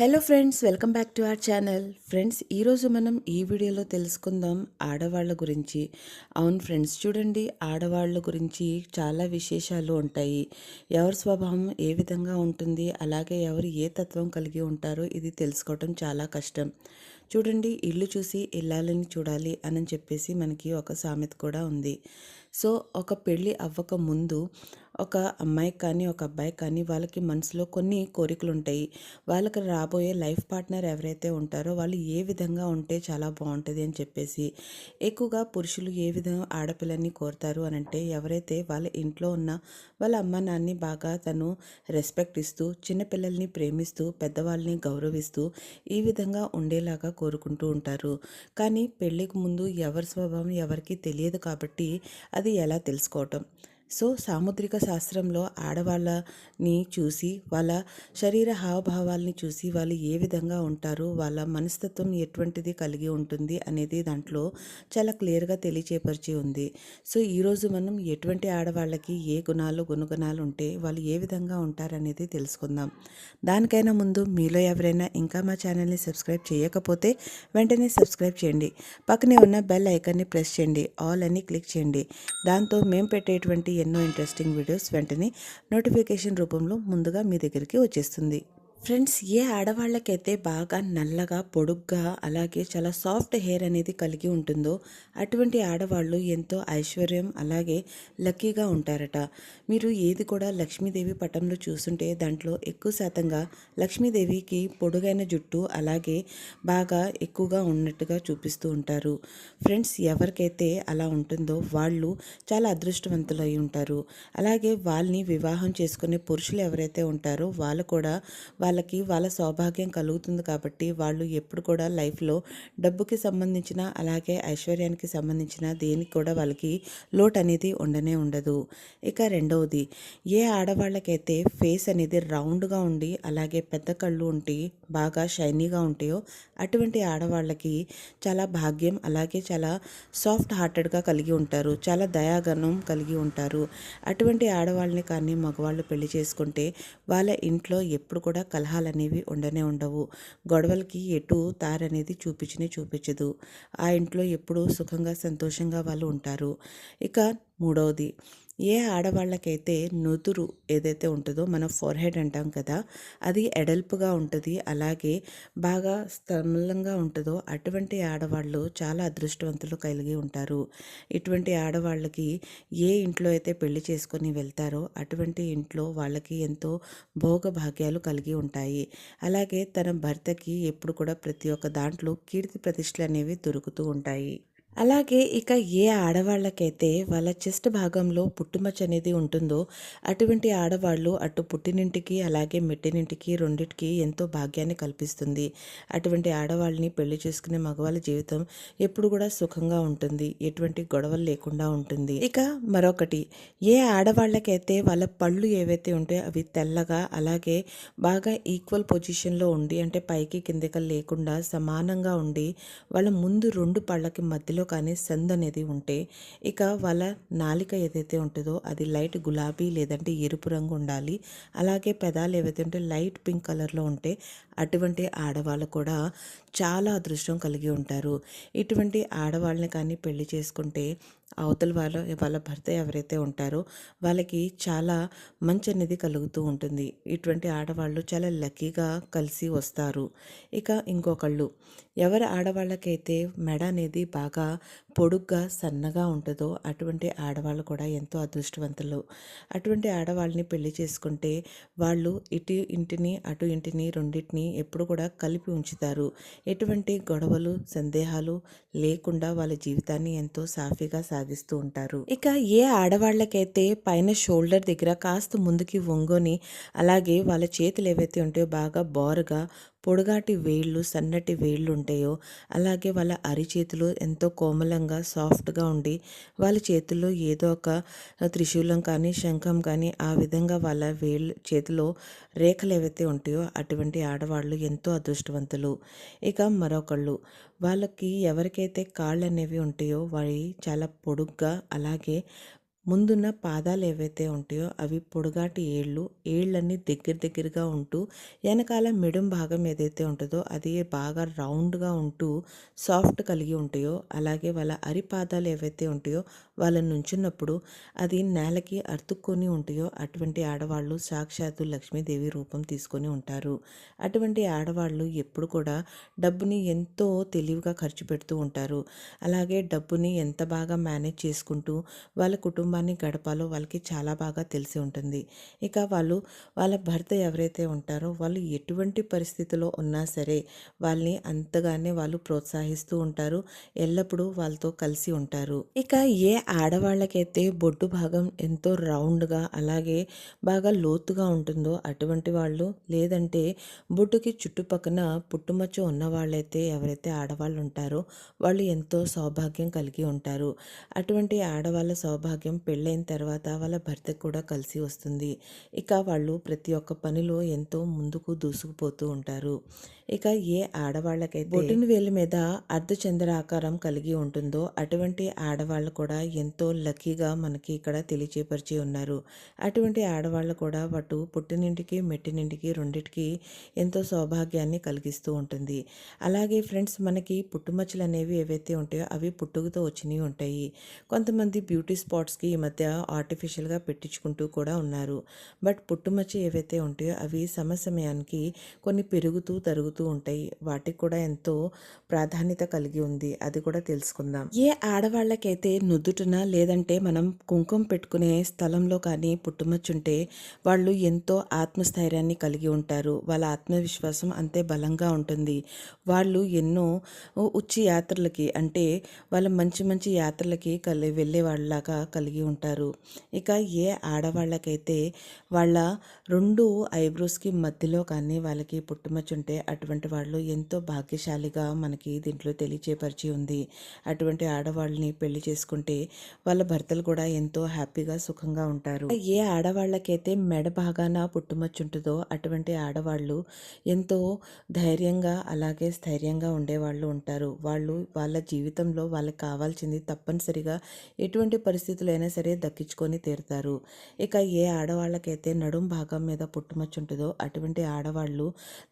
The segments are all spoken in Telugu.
Hello friends welcome back to our channel friends ఈరోజు మనం ఈ వీడియోలో తెలుసుకుందాం ఆడవాళ్ళ గురించి. అవును ఫ్రెండ్స్ చూడండి ఆడవాళ్ళ గురించి చాలా విశేషాలు ఉంటాయి. ఎవరి స్వభావం ఏ విధంగా ఉంటుంది అలాగే ఎవరు ఏ తత్వం కలిగి ఉంటారో ఇది తెలుసుకోవటం చాలా కష్టం. చూడండి ఇల్లు చూసి ఇల్లాలని చూడాలి అని చెప్పేసి మనకి ఒక సామెత కూడా ఉంది. సో ఒక పెళ్ళి అవ్వక ముందు ఒక అమ్మాయికి కానీ ఒక అబ్బాయి కానీ వాళ్ళకి మనసులో కొన్ని కోరికలు ఉంటాయి వాళ్ళకి రాబోయే లైఫ్ పార్ట్నర్ ఎవరైతే ఉంటారో వాళ్ళు ఏ విధంగా ఉంటే చాలా బాగుంటుంది అని చెప్పేసి ఎక్కువగా పురుషులు ఏ విధంగా ఆడపిల్లని కోరుతారు అని అంటే ఎవరైతే వాళ్ళ ఇంట్లో ఉన్న వాళ్ళ అమ్మ నాన్ని బాగా తను రెస్పెక్ట్ ఇస్తూ చిన్నపిల్లల్ని ప్రేమిస్తూ పెద్దవాళ్ళని గౌరవిస్తూ ఈ విధంగా ఉండేలాగా కోరుకుంటూ ఉంటారు. కానీ పెళ్ళికి ముందు ఎవరి స్వభావం ఎవరికి తెలియదు కాబట్టి అది ఎలా తెలుసుకోవటం? సో సాముద్రిక శాస్త్రంలో ఆడవాళ్ళని చూసి వాళ్ళ శరీర హావభావాల్ని చూసి వాళ్ళు ఏ విధంగా ఉంటారు వాళ్ళ మనస్తత్వం ఎటువంటిది కలిగి ఉంటుంది అనేది దాంట్లో చాలా క్లియర్గా తెలియచేపరిచి ఉంది. సో ఈరోజు మనం ఎటువంటి ఆడవాళ్ళకి ఏ గుణాలు గుణగుణాలు ఉంటే వాళ్ళు ఏ విధంగా ఉంటారనేది తెలుసుకుందాం. దానికైనా ముందు మీలో ఎవరైనా ఇంకా మా ఛానల్ని సబ్స్క్రైబ్ చేయకపోతే వెంటనే సబ్స్క్రైబ్ చేయండి. పక్కనే ఉన్న బెల్ ఐకాన్ని ప్రెస్ చేయండి. ఆల్ అని క్లిక్ చేయండి. దాంతో మేము పెట్టేటువంటి ఎన్నో ఇంట్రెస్టింగ్ వీడియోస్ వెంటనే నోటిఫికేషన్ రూపంలో ముందుగా మీ దగ్గరికి వచ్చేస్తుంది. ఫ్రెండ్స్ ఏ ఆడవాళ్ళకైతే బాగా నల్లగా పొడుగ్గా అలాగే చాలా సాఫ్ట్ హెయిర్ అనేది కలిగి ఉంటుందో అటువంటి ఆడవాళ్ళు ఎంతో ఐశ్వర్యం అలాగే లక్కీగా ఉంటారట. మీరు ఏది కూడా లక్ష్మీదేవి పటంలో చూస్తుంటే దాంట్లో ఎక్కువ శాతంగా లక్ష్మీదేవికి పొడుగైన జుట్టు అలాగే బాగా ఎక్కువగా ఉన్నట్టుగా చూపిస్తూ ఉంటారు. ఫ్రెండ్స్ ఎవరికైతే అలా ఉంటుందో వాళ్ళు చాలా అదృష్టవంతులు అయి ఉంటారు. అలాగే వాళ్ళని వివాహం చేసుకునే పురుషులు ఎవరైతే ఉంటారో వాళ్ళు కూడా వాళ్ళకి వాళ్ళ సౌభాగ్యం కలుగుతుంది కాబట్టి వాళ్ళు ఎప్పుడు కూడా లైఫ్లో డబ్బుకి సంబంధించిన అలాగే ఐశ్వర్యానికి సంబంధించిన దేనికి కూడా వాళ్ళకి లోటు అనేది ఉండనే ఉండదు. ఇక రెండవది ఏ ఆడవాళ్ళకైతే ఫేస్ అనేది రౌండ్గా ఉండి అలాగే పెద్ద కళ్ళు ఉండి బాగా షైనీగా ఉంటాయో అటువంటి ఆడవాళ్ళకి చాలా భాగ్యం అలాగే చాలా సాఫ్ట్ హార్టెడ్గా కలిగి ఉంటారు చాలా దయాగనం కలిగి ఉంటారు. అటువంటి ఆడవాళ్ళని కానీ మగవాళ్ళు పెళ్ళి చేసుకుంటే వాళ్ళ ఇంట్లో ఎప్పుడు కూడా కలహాలు అనేవి ఉండనే ఉండవు. గొడవలకి ఎటు తారనేది చూపించనే చూపించదు. ఆ ఇంట్లో ఎప్పుడూ సుఖంగా సంతోషంగా వాళ్ళు ఉంటారు. ఇక మూడవది ఏ ఆడవాళ్ళకైతే నుదురు ఏదైతే ఉంటుందో మన ఫోర్హెడ్ అంటాం కదా అది ఎడల్పుగా ఉంటుంది అలాగే బాగా స్థలంగా ఉంటుందో అటువంటి ఆడవాళ్ళు చాలా అదృష్టవంతులు కలిగి ఉంటారు. ఇటువంటి ఆడవాళ్ళకి ఏ ఇంట్లో అయితే పెళ్ళి చేసుకొని వెళ్తారో అటువంటి ఇంట్లో వాళ్ళకి ఎంతో భోగభాగ్యాలు కలిగి ఉంటాయి. అలాగే తన భర్తకి ఎప్పుడు కూడా ప్రతి ఒక్క దాంట్లో కీర్తి ప్రతిష్టలు అనేవి దొరుకుతూ ఉంటాయి. అలాగే ఇక ఏ ఆడవాళ్ళకైతే వాళ్ళ చెస్ట్ భాగంలో పుట్టుమచ్చ అనేది ఉంటుందో అటువంటి ఆడవాళ్ళు అటు పుట్టినింటికి అలాగే మెట్టినింటికి రెండింటికి ఎంతో భాగ్యాన్ని కల్పిస్తుంది. అటువంటి ఆడవాళ్ళని పెళ్ళి చేసుకునే మగవాళ్ళ జీవితం ఎప్పుడు కూడా సుఖంగా ఉంటుంది. ఎటువంటి గొడవలు లేకుండా ఉంటుంది. ఇక మరొకటి ఏ ఆడవాళ్ళకైతే వాళ్ళ పళ్ళు ఏవైతే ఉంటాయో అవి తెల్లగా అలాగే బాగా ఈక్వల్ పొజిషన్లో ఉండి అంటే పైకి కిందకి లేకుండా సమానంగా ఉండి వాళ్ళ ముందు రెండు పళ్ళకి మధ్యలో కానీ సంద్ అనేది ఉంటే ఇక వాళ్ళ నాలిక ఏదైతే ఉంటుందో అది లైట్ గులాబీ లేదంటే ఎరుపు రంగు ఉండాలి. అలాగే పెదాలు ఏవైతే ఉంటే లైట్ పింక్ కలర్లో ఉంటే అటువంటి ఆడవాళ్ళు కూడా చాలా అదృష్టం కలిగి ఉంటారు. ఇటువంటి ఆడవాళ్ళని కానీ పెళ్ళి చేసుకుంటే అవతల వాళ్ళ వాళ్ళ భర్త ఎవరైతే ఉంటారో వాళ్ళకి చాలా మంచి అనేది కలుగుతూ ఉంటుంది. ఇటువంటి ఆడవాళ్ళు చాలా లక్కీగా కలిసి వస్తారు. ఇక ఇంకొకళ్ళు. ఎవరి ఆడవాళ్ళకైతే మెడ అనేది బాగా పొడుగ్గా సన్నగా ఉంటుందో అటువంటి ఆడవాళ్ళు కూడా ఎంతో అదృష్టవంతులు. అటువంటి ఆడవాళ్ళని పెళ్ళి చేసుకుంటే వాళ్ళు ఇటు ఇంటిని అటు ఇంటిని రెండింటిని ఎప్పుడు కూడా కలిపి ఉంచుతారు. ఎటువంటి గొడవలు సందేహాలు లేకుండా వాళ్ళ జీవితాన్ని ఎంతో సాఫీగా సాగిస్తూ ఉంటారు. ఇక ఏ ఆడవాళ్ళకైతే పైన షోల్డర్ దగ్గర కాస్త ముందుకి వంగొని అలాగే వాళ్ళ చేతులు ఏవైతే ఉంటాయో బాగా బోరుగా పొడుగాటి వేళ్ళు సన్నటి వేళ్ళు ఉంటాయో అలాగే వాళ్ళ అరిచేతులు ఎంతో కోమలంగా సాఫ్ట్గా ఉండి వాళ్ళ చేతుల్లో ఏదో ఒక త్రిశూలం కానీ శంఖం కానీ ఆ విధంగా వాళ్ళ వేళ్ళు చేతిలో రేఖలు ఏవైతే ఉంటాయో అటువంటి ఆడవాళ్ళు ఎంతో అదృష్టవంతులు. ఇక మరొకళ్ళు. వాళ్ళకి ఎవరికైతే కాళ్ళు అనేవి ఉంటాయో వారి చాలా పొడుగ్గా అలాగే ముందున్న పాదాలు ఏవైతే ఉంటాయో అవి పొడుగాటి ఏళ్ళు ఏళ్ళన్నీ దగ్గర దగ్గరగా ఉంటూ వెనకాల మిడం భాగం ఏదైతే ఉంటుందో అది బాగా రౌండ్గా ఉంటూ సాఫ్ట్ కలిగి ఉంటాయో అలాగే వాళ్ళ అరిపాదాలు ఏవైతే ఉంటాయో వాళ్ళ నుంచున్నప్పుడు అది నేలకి అర్తుక్కొని ఉంటాయో అటువంటి ఆడవాళ్ళు సాక్షాత్తు లక్ష్మీదేవి రూపం తీసుకొని ఉంటారు. అటువంటి ఆడవాళ్ళు ఎప్పుడు కూడా డబ్బుని ఎంతో తెలివిగా ఖర్చు పెడుతూ ఉంటారు. అలాగే డబ్బుని ఎంత బాగా మేనేజ్ చేసుకుంటూ వాళ్ళ కుటుంబ కుటుంబాన్ని గడపాలో వాళ్ళకి చాలా బాగా తెలిసి ఉంటుంది. ఇక వాళ్ళు వాళ్ళ భర్త ఎవరైతే ఉంటారో వాళ్ళు ఎటువంటి పరిస్థితిలో ఉన్నా సరే వాళ్ళని అంతగానే వాళ్ళు ప్రోత్సహిస్తూ ఉంటారు. ఎల్లప్పుడూ వాళ్ళతో కలిసి ఉంటారు. ఇక ఏ ఆడవాళ్ళకైతే బొడ్డు భాగం ఎంతో రౌండ్గా అలాగే బాగా లోతుగా ఉంటుందో అటువంటి వాళ్ళు లేదంటే బొడ్డుకి చుట్టుపక్కన పుట్టుమచ్చ ఉన్న వాళ్ళైతే ఎవరైతే ఆడవాళ్ళు ఉంటారో వాళ్ళు ఎంతో సౌభాగ్యం కలిగి ఉంటారు. అటువంటి ఆడవాళ్ళ సౌభాగ్యం పెళ్ళైన తర్వాత వాళ్ళ భర్తకు కూడా కలిసి వస్తుంది. ఇక వాళ్ళు ప్రతి ఒక్క పనిలో ఎంతో ముందుకు దూసుకుపోతూ ఉంటారు. ఇక ఏ ఆడవాళ్ళకైతే బొటిన వేలు మీద అర్ధచంద్ర ఆకారం కలిగి ఉంటుందో అటువంటి ఆడవాళ్ళు కూడా ఎంతో లక్కీగా మనకి ఇక్కడ తెలియచేపరిచి ఉన్నారు. అటువంటి ఆడవాళ్ళు కూడా వాటు పుట్టినింటికి మెట్టినింటికి రెండింటికి ఎంతో సౌభాగ్యాన్ని కలిగిస్తూ ఉంటుంది. అలాగే ఫ్రెండ్స్ మనకి పుట్టుమచ్చలు అనేవి ఏవైతే ఉంటాయో అవి పుట్టుకతో వచ్చినవి ఉంటాయి. కొంతమంది బ్యూటీ స్పాట్స్కి ఈ మధ్య ఆర్టిఫిషియల్గా పెట్టించుకుంటూ కూడా ఉన్నారు. బట్ పుట్టుమచ్చ ఏవైతే ఉంటాయో అవి సమసమయానికి కొన్ని పెరుగుతూ తరుగుతూ ఉంటాయి. వాటికి కూడా ఎంతో ప్రాధాన్యత కలిగి ఉంది. అది కూడా తెలుసుకుందాం. ఏ ఆడవాళ్ళకైతే నుదుటన లేదంటే మనం కుంకుమ పెట్టుకునే స్థలంలో కానీ పుట్టుమచ్చుంటే వాళ్ళు ఎంతో ఆత్మస్థైర్యాన్ని కలిగి ఉంటారు. వాళ్ళ ఆత్మవిశ్వాసం అంతే బలంగా ఉంటుంది. వాళ్ళు ఎన్నో ఉచ్చి యాత్రలకి అంటే వాళ్ళ మంచి మంచి యాత్రలకి కలి వెళ్ళే వాళ్ళలాగా కలిగి ఉంటారు. ఇక ఏ ఆడవాళ్ళకైతే వాళ్ళ రెండు ఐబ్రోస్కి మధ్యలో కానీ వాళ్ళకి పుట్టుమచ్చుంటే ఉంటే అటువంటి వాళ్ళు ఎంతో భాగ్యశాలిగా మనకి దీంట్లో తెలియచేపరిచి ఉంది. అటువంటి ఆడవాళ్ళని పెళ్ళి చేసుకుంటే వాళ్ళ భర్తలు కూడా ఎంతో హ్యాపీగా సుఖంగా ఉంటారు. ఏ ఆడవాళ్ళకైతే మెడ భాగాన పుట్టుమచ్చ ఉంటుందో అటువంటి ఆడవాళ్ళు ఎంతో ధైర్యంగా అలాగే స్థైర్యంగా ఉండేవాళ్ళు ఉంటారు. వాళ్ళు వాళ్ళ జీవితంలో వాళ్ళకి కావాల్సింది తప్పనిసరిగా ఎటువంటి పరిస్థితులైనా సరే దక్కించుకొని తీరుతారు. ఇక ఏ ఆడవాళ్ళకైతే నడుం భాగం మీద పుట్టుమచ్చుంటుందో అటువంటి ఆడవాళ్ళు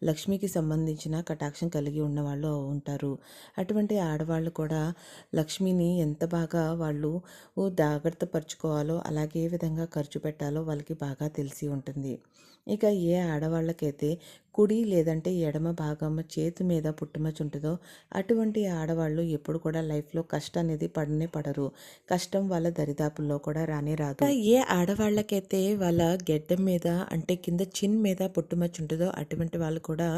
లక్ష్మికి సంబంధించిన కటాక్షం కలిగి ఉన్న వాళ్ళు ఉంటారు. అటువంటి ఆడవాళ్ళు కూడా లక్ష్మిని ఎంత బాగా వాళ్ళు జాగ్రత్త పరుచుకోవాలో అలాగే ఏ విధంగా ఖర్చు పెట్టాలో వాళ్ళకి బాగా తెలిసి ఉంటుంది. ఇక ఏ ఆడవాళ్ళకైతే కుడి లేదంటే ఎడమ భాగం చేతి మీద పుట్టుమచ్చ ఉంటుందో అటువంటి ఆడవాళ్ళు ఎప్పుడు కూడా లైఫ్లో కష్టం అనేది పడనే పడరు. కష్టం వాళ్ళ దరిదాపుల్లో కూడా రానే రాదు. ఏ ఆడవాళ్ళకైతే వాళ్ళ గెడ్డం మీద అంటే కింద చిన్ మీద పుట్టుమచ్చ ఉంటుందో అటువంటి వాళ్ళు కూడా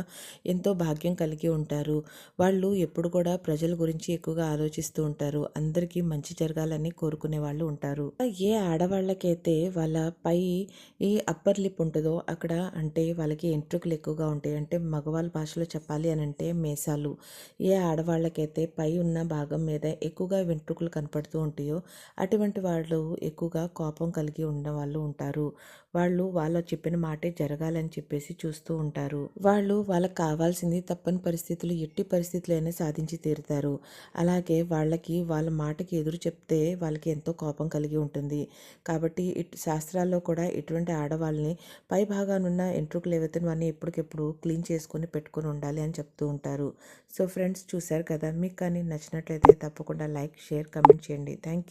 ఎంతో భాగ్యం కలిగి ఉంటారు. వాళ్ళు ఎప్పుడు కూడా ప్రజల గురించి ఎక్కువగా ఆలోచిస్తూ ఉంటారు. అందరికీ మంచి జరగాలని కోరుకునే వాళ్ళు ఉంటారు. ఏ ఆడవాళ్ళకైతే వాళ్ళ పై ఈ అప్పర్ లిప్ ఉంటుందో అక్కడ అంటే వాళ్ళకి ఎంట్రుకలు ఎక్కువగా ఉంటాయి. అంటే మగవాళ్ళ భాషలో చెప్పాలి అని అంటే మేసాలు. ఏ ఆడవాళ్ళకైతే పై ఉన్న భాగం మీద ఎక్కువగా వెంట్రుకలు కనపడుతూ ఉంటాయో అటువంటి వాళ్ళు ఎక్కువగా కోపం కలిగి ఉన్న వాళ్ళు ఉంటారు. వాళ్ళు వాళ్ళ చెప్పిన మాటే జరగాలని చెప్పేసి చూస్తూ ఉంటారు. వాళ్ళు వాళ్ళకి కావాల్సింది తప్పని పరిస్థితులు ఎట్టి పరిస్థితులైనా సాధించి తీరుతారు. అలాగే వాళ్ళకి వాళ్ళ మాటకి ఎదురు చెప్తే వాళ్ళకి ఎంతో కోపం కలిగి ఉంటుంది. కాబట్టి ఇటు శాస్త్రాల్లో కూడా ఇటువంటి ఆడవాళ్ళని పై భాగానున్న ఎంట్రుకలు ఏవైతే వాడిని ఎప్పటికెప్పుడు క్లీన్ చేసుకొని పెట్టుకొని ఉండాలి అని చెప్తూ ఉంటారు. సో ఫ్రెండ్స్ చూశారు కదా మీకు కానీ నచ్చినట్లయితే తప్పకుండా లైక్ షేర్ కమెంట్ చేయండి. Thank you.